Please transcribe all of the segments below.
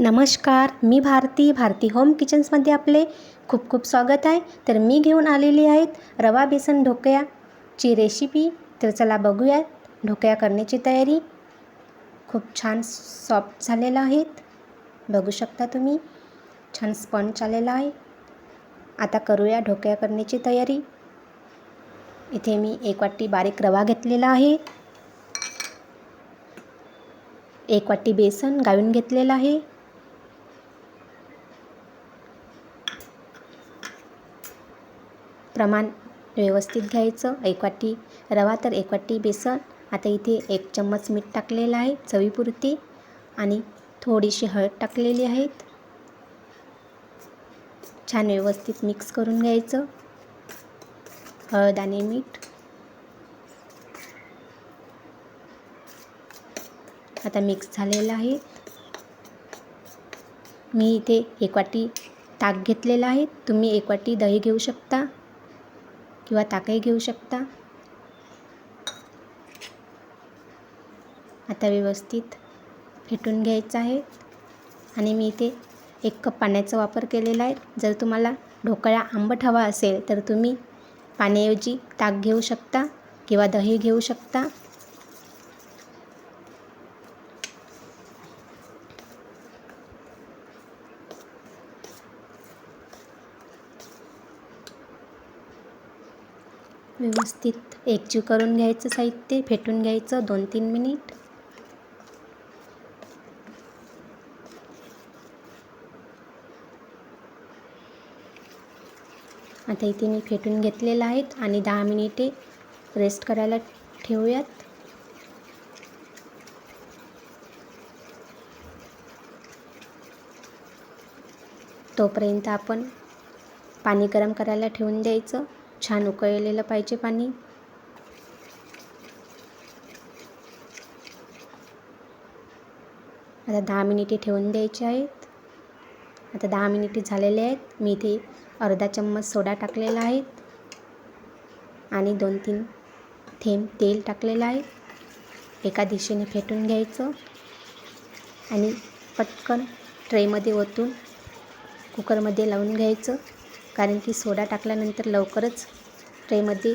नमस्कार मी भारती भारती होम किचन्समध्ये आपले खूप खूप स्वागत आहे. तर मी घेऊन आलेली आहेत रवा बेसन ढोकळ्याची रेसिपी तर चला बघूयात ढोकळ्या करण्याची तयारी. खूप छान सॉफ्ट झालेला आहेत बघू शकता तुम्ही छान स्पंच आलेला आहे. आता करूया ढोकळ्या करण्याची तयारी. इथे मी एक वाटी बारीक रवा घेतलेला आहे. एक वाटी बेसन गाळून घेतलेलं आहे. प्रमाण व्यवस्थित घ्यायचं. एक वाटी रवा तर एक वाटी बेसन. आता इथे एक चम्मच मीठ टाकलेलं आहे चवीपुरती. आणि थोडीशी हळद टाकलेली आहेत. छान व्यवस्थित मिक्स करून घ्यायचं. हळद आणि मीठ. आता मिक्स झालेलं आहे. मी इथे एक वाटी ताक घेतलेलं आहे. तुम्ही एक वाटी दही घेऊ शकता. किंवा ताकही घेऊ शकता? आता व्यवस्थित फेटून घ्यायचं आहे. आणि मी इथे एक कप पाण्याचा वापर केलेला आहे. जर तुम्हाला ढोकळा आंबट हवा असेल तर तुम्ही पाण्याऐवजी ताक घेऊ शकता किंवा दही घेऊ शकता. व्यवस्थित. एकजीव करून घ्यायचं साहित्य फेटून घ्यायचं दोन तीन मिनिट. आता इथे मी फेटून घेतलेलं आहेत आणि दहा मिनिटे रेस्ट करायला ठेवूयात. तोपर्यंत आपण पाणी गरम करायला ठेवून द्यायचं. छान उकळलेलं पाहिजे पाणी. आता दहा मिनिटे ठेवून द्यायचे आहेत. आता दहा मिनिटे झालेले आहेत. मी इथे अर्धा चम्मच सोडा टाकलेला आहे. आणि दोन तीन थेंब तेल टाकलेलं आहे. एका दिशेने फेटून घ्यायचं. आणि पटकन ट्रेमध्ये ओतून कुकरमध्ये लावून घ्यायचं. कारण की सोडा टाकल्यानंतर लवकरच ट्रेमध्ये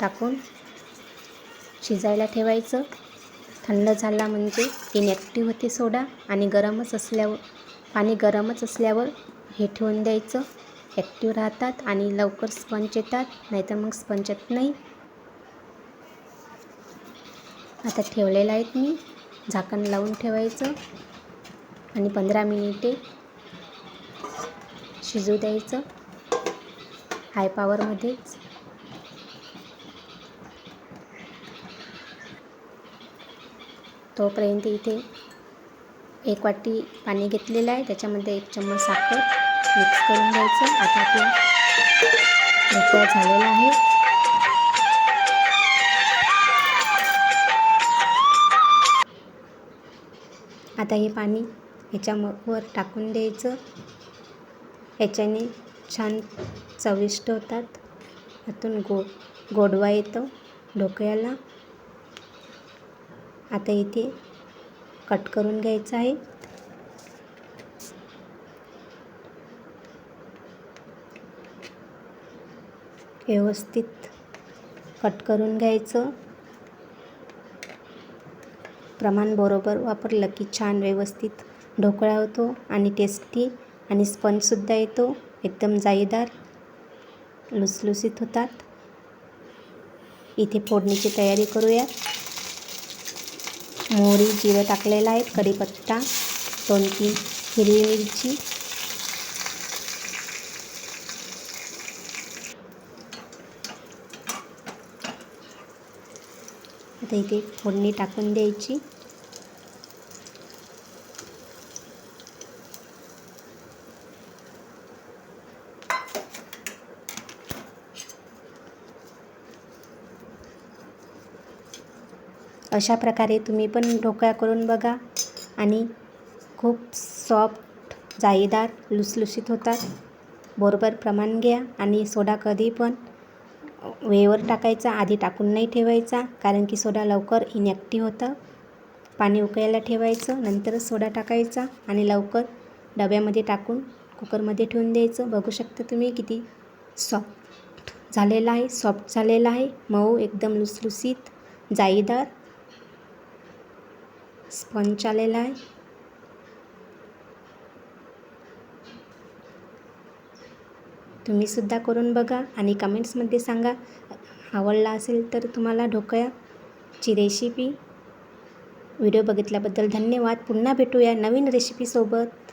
टाकून शिजायला ठेवायचं. थंड झाला म्हणजे इनॅक्टिव्ह होते सोडा आणि गरमच असल्यावर पाणी गरमच असल्यावर हे ठेवून द्यायचं. ॲक्टिव्ह राहतात आणि लवकर स्पंच येतात नाहीतर मग स्पंज येत नाही. आता ठेवलेलं आहेत मी. झाकण लावून ठेवायचं. आणि पंधरा मिनिटे शिजू द्यायचं. हाय पावरमध्येच तोपर्यंत इथे एक वाटी पाणी घेतलेलं आहे. त्याच्यामध्ये एक चम्मच साखर मिक्स करून द्यायचं आता आपला ढोकळा झालेला आहे. आता हे पाणी ह्याच्यावर टाकून द्यायचं. ह्याच्याने छान चविष्ट होतात. आतून गो गोडवा येतो ढोकळ्याला आता इथे कट करून घ्यायचं आहे. व्यवस्थित कट करून घ्यायचं. प्रमाण बरोबर वापरलं की छान व्यवस्थित ढोकळा होतो आणि टेस्टी आणि स्पंजसुद्धा येतो. एकदम जाळीदार लुसलुसीत होतात. इथे फोडणीची तयारी करूया मोहरी जिरं टाकलेलं आहे. कढीपत्ता दोन तीन हिरवी मिरची. आता इथे फोडणी टाकून द्यायची. अशा प्रकारे तुम्ही पण ढोकळा करून बघा. आणि खूप सॉफ्ट जाळीदार लुसलुशीत होतात. बरोबर प्रमाण घ्या आणि सोडा कधी पण. वेवर टाकायचा आधी टाकून नाही ठेवायचा कारण की सोडा लवकर इनॅक्टिव्ह होतं. पाणी उकळायला ठेवायचं नंतर सोडा टाकायचा आणि लवकर डब्यामध्ये टाकून कुकरमध्ये ठेवून द्यायचं. बघू शकता तुम्ही किती सॉफ्ट झालेला आहे सॉफ्ट झालेला आहे. मऊ एकदम लुसलुसीत जाळीदार स्पंच आलेला आहे. तुम्हीसुद्धा करून बघा आणि कमेंट्समध्ये सांगा. आवडला असेल तर तुम्हाला ढोकळ्याची रेसिपी व्हिडिओ बघितल्याबद्दल धन्यवाद. पुन्हा भेटूया नवीन रेसिपीसोबत